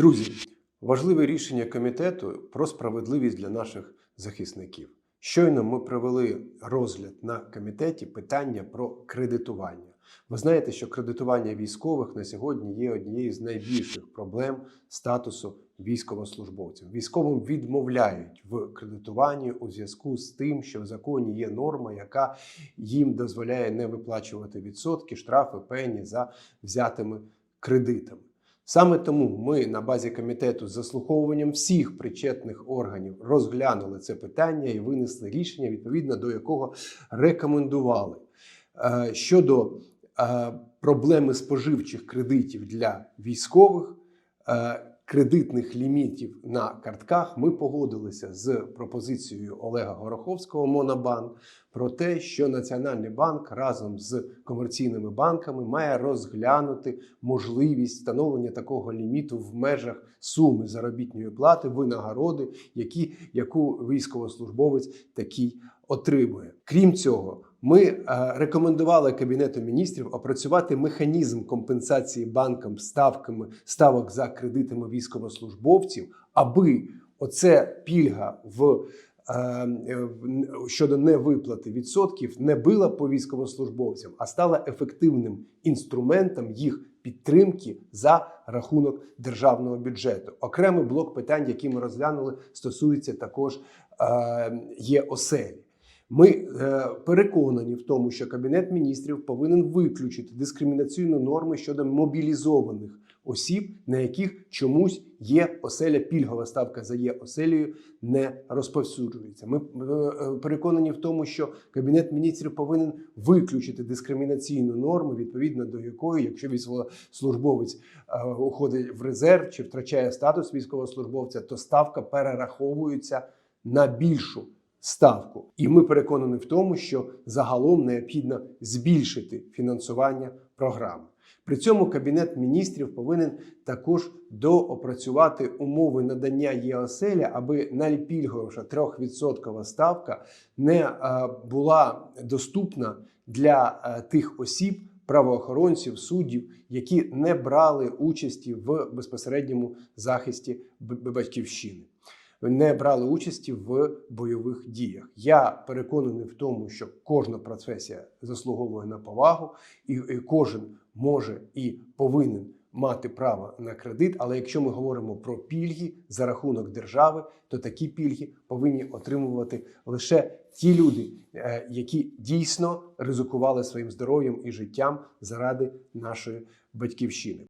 Друзі, важливе рішення комітету про справедливість для наших захисників. Щойно ми провели розгляд на комітеті питання про кредитування. Ви знаєте, що кредитування військових на сьогодні є однією з найбільших проблем статусу військовослужбовців. Військовим відмовляють в кредитуванні у зв'язку з тим, що в законі є норма, яка їм дозволяє не виплачувати відсотки, штрафи, пені за взятими кредитами. Саме тому ми на базі комітету з заслуховуванням всіх причетних органів розглянули це питання і винесли рішення, відповідно до якого рекомендували е, щодо е, проблеми споживчих кредитів для військових. Кредитних лімітів на картках ми погодилися з пропозицією Олега Гороховського Монобан про те, що Національний банк разом з комерційними банками має розглянути можливість встановлення такого ліміту в межах суми заробітної плати, винагороди, які, яку військовослужбовець такий отримує. Крім цього, ми е, рекомендували Кабінету міністрів опрацювати механізм компенсації банкам ставками ставок за кредитами військовослужбовців, аби оце пільга в. е, Щодо невиплати відсотків не била по військовослужбовцям, а стала ефективним інструментом їх підтримки за рахунок державного бюджету. Окремий блок питань, які ми розглянули, стосується також е, є оселі. Ми е, переконані в тому, що Кабінет міністрів повинен виключити дискримінаційну норму щодо мобілізованих осіб, на яких чомусь є оселя, пільгова ставка за є оселею не розповсюджується. Ми е, переконані в тому, що Кабінет міністрів повинен виключити дискримінаційну норму, відповідно до якої, якщо військовослужбовець е, уходить в резерв чи втрачає статус військовослужбовця, то ставка перераховується на більшу ставку. І ми переконані в тому, що загалом необхідно збільшити фінансування програми. При цьому Кабінет міністрів повинен також доопрацювати умови надання ЄОСЕЛЯ, аби найпільговіша 3% ставка не е, була доступна для е, тих осіб, правоохоронців, суддів, які не брали участі в безпосередньому захисті батьківщини не брали участі в бойових діях. Я переконаний в тому, що кожна професія заслуговує на повагу, і, кожен може і повинен мати право на кредит. Але якщо ми говоримо про пільги за рахунок держави, то такі пільги повинні отримувати лише ті люди, е, які дійсно ризикували своїм здоров'ям і життям заради нашої батьківщини.